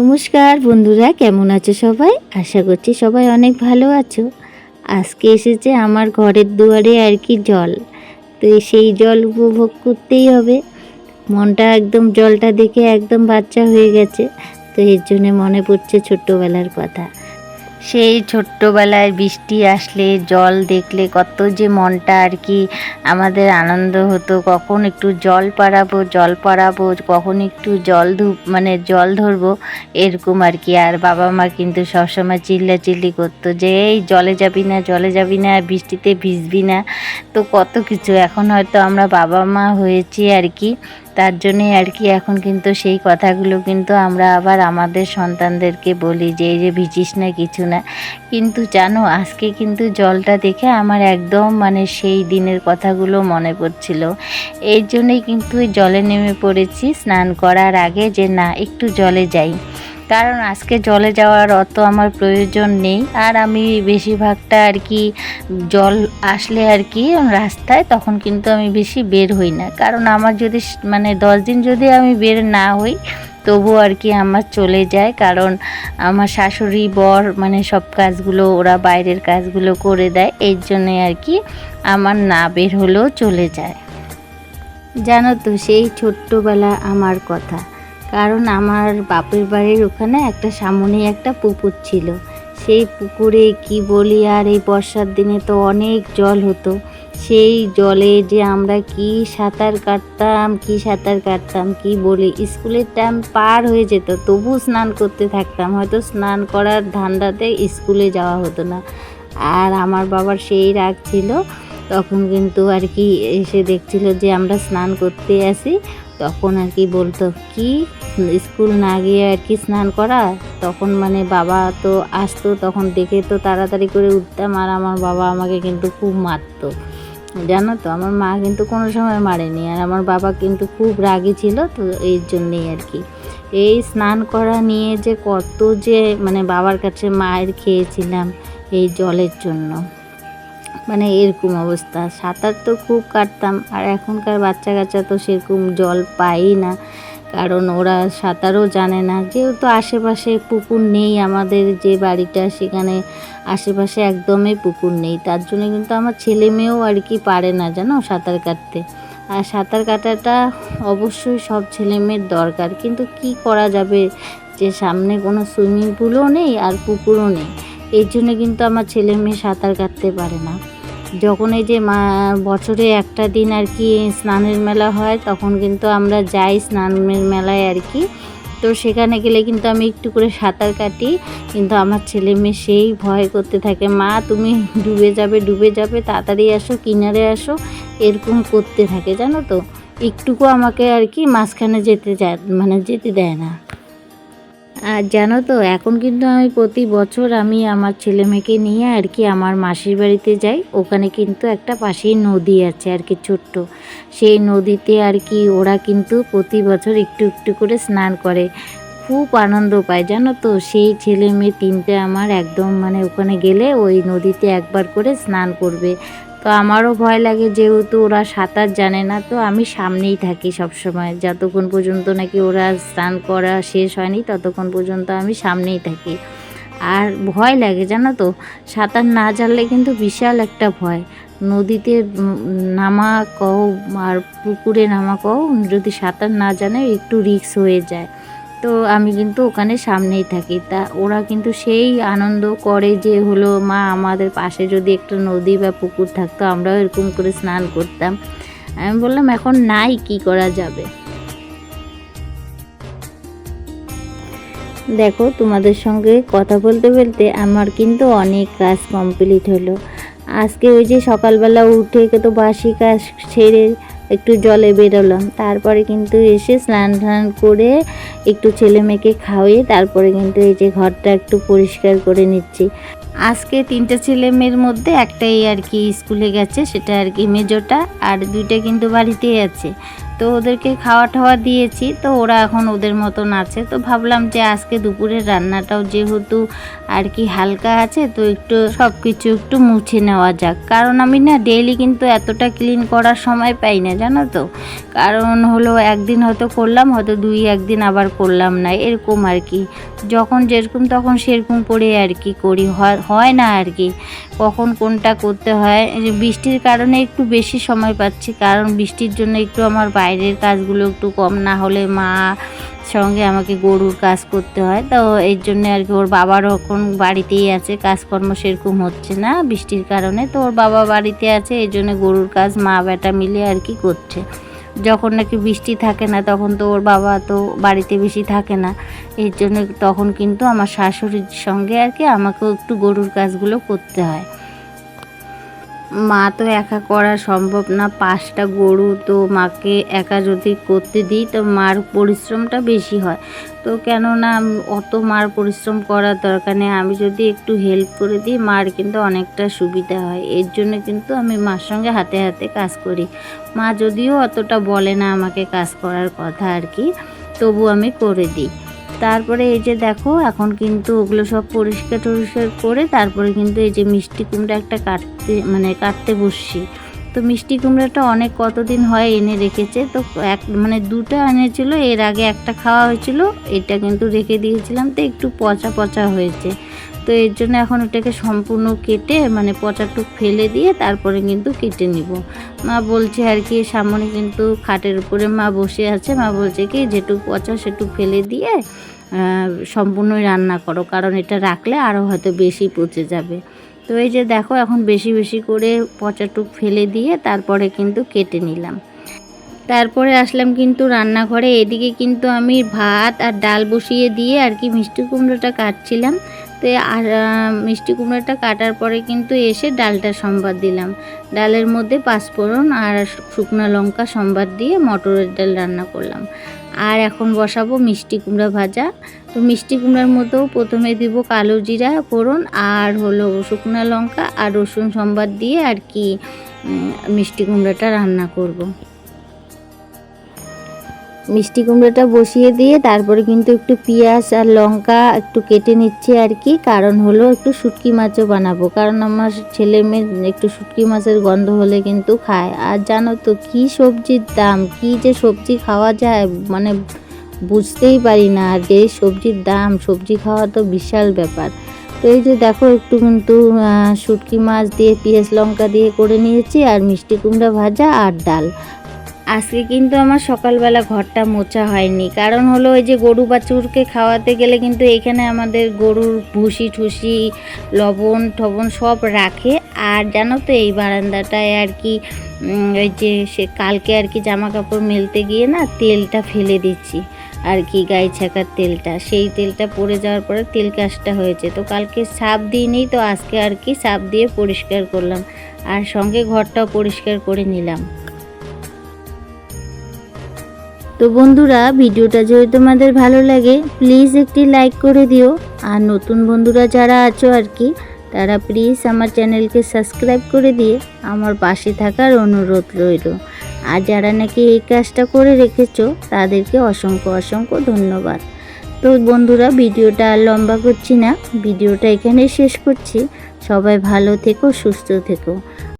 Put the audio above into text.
নমস্কার বন্ধুরা, কেমন আছো সবাই? আশা করছি সবাই অনেক ভালো আছো। আজকে এসেছে আমার ঘরের দুয়ারে আর কি জল। তো সেই জল উপভোগ করতেই হবে। মনটা একদম, জলটা দেখে একদম বাচ্চা হয়ে গেছে। তো এর জন্যে মনে পড়ছে ছোট্টবেলার কথা। সেই ছোট্টবেলায় বৃষ্টি আসলে, জল দেখলে কত যে মনটা আর কি আমাদের আনন্দ হতো। কখন একটু জল পাড়াবো জল পাড়াবো, কখন একটু জল ধুপ মানে জল ধরবো, এরকম আর কি। আর বাবা মা কিন্তু সবসময় চিল্লা চিল্লি করতো যে, এই জলে যাবি না, জলে যাবি না, বৃষ্টিতে ভিজবি না। তো কত কিছু। এখন হয়তো আমরা বাবা মা হয়েছি আর কি। তার জন্যে আর কি এখন কিন্তু সেই কথাগুলো কিন্তু আমরা আবার আমাদের সন্তানদেরকে বলি যে, এই যে ভিজিস না, কিছু না। কিন্তু জানো, আজকে কিন্তু জলটা দেখে আমার একদম মানে সেই দিনের কথাগুলো মনে পড়ছিল। এর জন্যেই কিন্তু জলে নেমে পড়েছি। স্নান করার আগে যে, না, একটু জলে যাই। কারণ আজকে জলে যাওয়ার অত আমার প্রয়োজন নেই। আর আমি বেশিরভাগটা আর কি জল আসলে আর কি রাস্তায় তখন কিন্তু আমি বেশি বের হই না। কারণ আমার যদি মানে দশ দিন যদি আমি বের না হই তবু আর কি আমার চলে যায়। কারণ আমার শাশুড়ি, বর মানে সব কাজগুলো ওরা বাইরের কাজগুলো করে দেয়। এই জন্যে আর কি আমার না বের হলেও চলে যায়। জানো তো সেই ছোট্টবেলা আমার কথা। কারণ আমার বাপের বাড়ির ওখানে একটা সামনে একটা পুকুর ছিল। সেই পুকুরে কি বলি আর এই বর্ষার দিনে তো অনেক জল হতো। সেই জলে যে আমরা কি সাঁতার কাটতাম, কি সাঁতার কাটতাম, কি বলি, স্কুলের টাইম পার হয়ে যেত তবু স্নান করতে থাকতাম। হয়তো স্নান করার ধান্দাতে স্কুলে যাওয়া হতো না। আর আমার বাবার সেই রাগ ছিল, তখন কিন্তু আর কি এসে দেখছিল যে আমরা স্নান করতে আসি। তখন আর কি বলতো, কি? স্কুল না গিয়ে আর কি স্নান করা? তখন মানে বাবা তো আসতো, তখন দেখে তো তাড়াতাড়ি করে উঠতাম আর আমার বাবা আমাকে কিন্তু খুব মারতো। জানো তো, আমার মা কিন্তু কোনো সময় মারেনি আর আমার বাবা কিন্তু খুব রাগী ছিল তো এই জন্যেই আর কি। এই স্নান করা নিয়ে যে কত যে মানে বাবার কাছে মায়ের খেয়েছিলাম এই জলের জন্য। মানে এরকম অবস্থা। সাঁতার তো খুব কাটতাম, আর এখনকার বাচ্চা কাচ্চা তো সেরকম জল পাই না, কারণ ওরা সাঁতারও জানে না। যেহেতু আশেপাশে পুকুর নেই আমাদের, যে বাড়িটা সেখানে আশেপাশে একদমই পুকুর নেই। তার জন্য কিন্তু আমার ছেলে মেয়েও আর কি পারে না জানো সাঁতার কাটতে। আর সাঁতার কাটাটা অবশ্যই সব ছেলে মেয়ের দরকার, কিন্তু কি করা যাবে? যে সামনে কোনো সুইমিং পুলও নেই আর পুকুরও নেই। এই জন্য কিন্তু আমার ছেলে মেয়ে সাঁতার কাটতে পারে না। যখন এই যে বছরে একটা দিন আর কি স্নানের মেলা হয়, তখন কিন্তু আমরা যাই স্নানের মেলায় আর কি। তো সেখানে গেলে কিন্তু আমি একটু করে সাঁতার কাটি, কিন্তু আমার ছেলে মেয়ে সেই ভয় করতে থাকে, মা, তুমি ডুবে যাবে ডুবে যাবে, তাড়াতাড়ি আসো, কিনারে আসো। এরকম করতে থাকে, জানো তো? একটুকু আমাকে আর কি মাঝখানে যেতে যায় মানে যেতে দেয় না। আর জানো তো, এখন কিন্তু আমি প্রতি বছর আমি আমার ছেলে মেয়েকে নিয়ে আর কি আমার মাসির বাড়িতে যাই। ওখানে কিন্তু একটা পাশেই নদী আছে আর কি ছোট্ট। সেই নদীতে আর কি ওরা কিন্তু প্রতি বছর একটু একটু করে স্নান করে। খুব আনন্দ পায়, জানো তো? সেই ছেলে মেয়ে তিনটে আমার একদম মানে ওখানে গেলে ওই নদীতে একবার করে স্নান করবে। তো আমারও ভয় লাগে যেহেতু ওরা সাঁতার জানে না, তো আমি সামনেই থাকি সব সময় যতক্ষণ পর্যন্ত নাকি ওরা স্নান করা শেষ হয়নি, ততক্ষণ পর্যন্ত আমি সামনেই থাকি। আর ভয় লাগে, জানো তো? সাঁতার না জানলে কিন্তু বিশাল একটা ভয়। নদীতে নামা কও আর পুকুরে নামা কও, যদি সাঁতার না জানে, একটু রিস্ক হয়ে যায়। তো আমি কিন্তু ওখানে সামনেই থাকি। তা ওরা কিন্তু সেই আনন্দ করে যে হলো, মা, আমাদের পাশে যদি একটা নদী বা পুকুর থাকতো, আমরাও এরকম করে স্নান করতাম। আমি বললাম, এখন নাই, কি করা যাবে? দেখো, তোমাদের সঙ্গে কথা বলতে বলতে আমার কিন্তু অনেক কাজ কমপ্লিট হলো। আজকে ওই যে সকালবেলা উঠে তো বাসি কাজ ছেড়ে একটু জলে বেরোলাম। তারপরে কিন্তু এসে স্নান টান করে একটু ছেলে মেয়েকে খাওয়িয়ে তারপরে কিন্তু এই যে ঘরটা একটু পরিষ্কার করে নিচ্ছি। আজকে তিনটা ছেলে মেয়ের মধ্যে একটাই আর কি স্কুলে গেছে, সেটা আর কি মেজোটা, আর দুইটা কিন্তু বাড়িতেই আছে। তো ওদেরকে খাওয়া টাওয়া দিয়েছি, তো ওরা এখন ওদের মতন আছে। তো ভাবলাম যে আজকে দুপুরের রান্নাটাও যেহেতু আর কি হালকা আছে, তো একটু সব কিছু একটু মুছে নেওয়া যাক। কারণ আমি না ডেইলি কিন্তু এতটা ক্লিন করার সময় পাই না, জানো তো? কারণ হলো একদিন হয়তো করলাম, হয়তো দুই একদিন আবার করলাম না, এরকম আর কি। যখন যেরকম তখন সেরকম করে আর কি করি, হয়- না আর কি। কখন কোনটা করতে হয় বৃষ্টির কারণে একটু বেশি সময় পাচ্ছি, কারণ বৃষ্টির জন্য একটু আমার বাইরের কাজগুলো একটু কম না হলে মা সঙ্গে আমাকে গরুর কাজ করতে হয়। তো এর জন্য আর কি, ওর বাবার এখন বাড়িতেই আছে, কাজকর্ম সেরকম হচ্ছে না বৃষ্টির কারণে। তো ওর বাবা বাড়িতে আছে এই জন্য গরুর কাজ মা বেটা মিলে আর কি করছে। যখন নাকি বৃষ্টি থাকে না, তখন তো ওর বাবা তো বাড়িতে বেশি থাকে না। এর জন্য তখন কিন্তু আমার শাশুড়ির সঙ্গে আর কি আমাকেও একটু গরুর কাজগুলো করতে হয়। মা তো একা করা সম্ভব না। পাঁচটা গরু তো মাকে একা যদি করতে দিই, তো মার পরিশ্রমটা বেশি হয়। তো কেননা অত মার পরিশ্রম করার দরকার নেই। আমি যদি একটু হেল্প করে দিই, মার কিন্তু অনেকটা সুবিধা হয়। এর জন্য কিন্তু আমি মার সঙ্গে হাতে হাতে কাজ করি। মা যদিও অতটা বলে না আমাকে কাজ করার কথা আর কি, তবু আমি করে দিই। তারপরে এই যে দেখো, এখন কিন্তু ওগুলো সব পরিষ্কার টরিষ্কার করে তারপরে কিন্তু এই যে মিষ্টি কুমড়া একটা কাটতে মানে কাটতে বসছি। তো মিষ্টি কুমড়াটা অনেক কতদিন হয় এনে রেখেছে? তো এক মানে দুটো এনেছিল, এর আগে একটা খাওয়া হয়েছিল, এটা কিন্তু রেখে দিয়েছিলাম, তো একটু পচা পচা হয়েছে। তো এর জন্য এখন ওটাকে সম্পূর্ণ কেটে মানে পচাটুক ফেলে দিয়ে তারপরে কিন্তু কেটে নিব। মা বলছে আর কি, সামনে কিন্তু খাটের উপরে মা বসে আছে। মা বলছে কি, যেটুক পচা সেটুক ফেলে দিয়ে সম্পূর্ণই রান্না করো, কারণ এটা রাখলে আরও হয়তো বেশি পচে যাবে। তো এই যে দেখো, এখন বেশি বেশি করে পচাটুক ফেলে দিয়ে তারপরে কিন্তু কেটে নিলাম। তারপরে আসলাম কিন্তু রান্নাঘরে। এদিকে কিন্তু আমি ভাত আর ডাল বসিয়ে দিয়ে আর কি মিষ্টি কুমড়োটা কাটছিলাম। তো আর মিষ্টি কুমড়োটা কাটার পরে কিন্তু এসে ডালটা সম্বাদ দিলাম। ডালের মধ্যে পাঁচফোড়ন আর শুকনো লঙ্কা সম্বাদ দিয়ে মটরের ডাল রান্না করলাম। আর এখন বসাবো মিষ্টি কুমড়া ভাজা। তো মিষ্টি কুমড়ার মধ্যেও প্রথমে দিব কালো জিরা ফোড়ন আর হলো শুকনো লঙ্কা আর রসুন সম্বাদ দিয়ে আর কি মিষ্টি কুমড়াটা রান্না করব। মিষ্টি কুমড়োটা বসিয়ে দিয়ে তারপরে কিন্তু একটু পেঁয়াজ আর লঙ্কা একটু কেটে নিচ্ছি আর কি। কারণ হলো একটু শুটকি মাছও বানাবো। কারণ আমার ছেলে মেয়ে একটু শুটকি মাছের গন্ধ হলে কিন্তু খায়। আর জানো তো কী সবজির দাম? কী যে সবজি খাওয়া যায় মানে বুঝতেই পারি না। আর যে সবজির দাম, সবজি খাওয়া তো বিশাল ব্যাপার। তো এই যে দেখো একটু কিন্তু শুটকি মাছ দিয়ে পেঁয়াজ লঙ্কা দিয়ে করে নিয়েছি আর মিষ্টি কুমড়া ভাজা আর ডাল। আজকে কিন্তু আমার সকালবেলা ঘরটা মোছা হয়নি। কারণ হলো ওই যে গরু বাছুরকে খাওয়াতে গেলে কিন্তু এখানে আমাদের গরুর ভুসি ঠুসি, লবণ টবণ সব রাখে। আর জানো তো এই বারান্দাটায় আর কি ওই যে সে কালকে আর কি জামা কাপড় মেলতে গিয়ে না তেলটা ফেলে দিচ্ছি। আর কি গায়ে ছাকার তেলটা। সেই তেলটা পড়ে যাওয়ার পরে তেল কাজটা হয়েছে। তো কালকে সাপ দিইনি, তো আজকে আর কি সাপ দিয়ে পরিষ্কার করলাম। আর সঙ্গে ঘরটাও পরিষ্কার করে নিলাম। তো বন্ধুরা, ভিডিওটা যদি তোমাদের ভালো লাগে প্লিজ একটি লাইক করে দিও। আর নতুন বন্ধুরা যারা আছো আর কি, তারা প্লিজ আমার চ্যানেলকে সাবস্ক্রাইব করে দিয়ে আমার পাশে থাকার অনুরোধ রইল। আর যারা নাকি এই কাজটা করে রেখেছো, তাদেরকে অসংখ্য অসংখ্য ধন্যবাদ। তো বন্ধুরা, ভিডিওটা আর লম্বা করছি না, ভিডিওটা এখানেই শেষ করছি। সবাই ভালো থেকো, সুস্থ থেকো।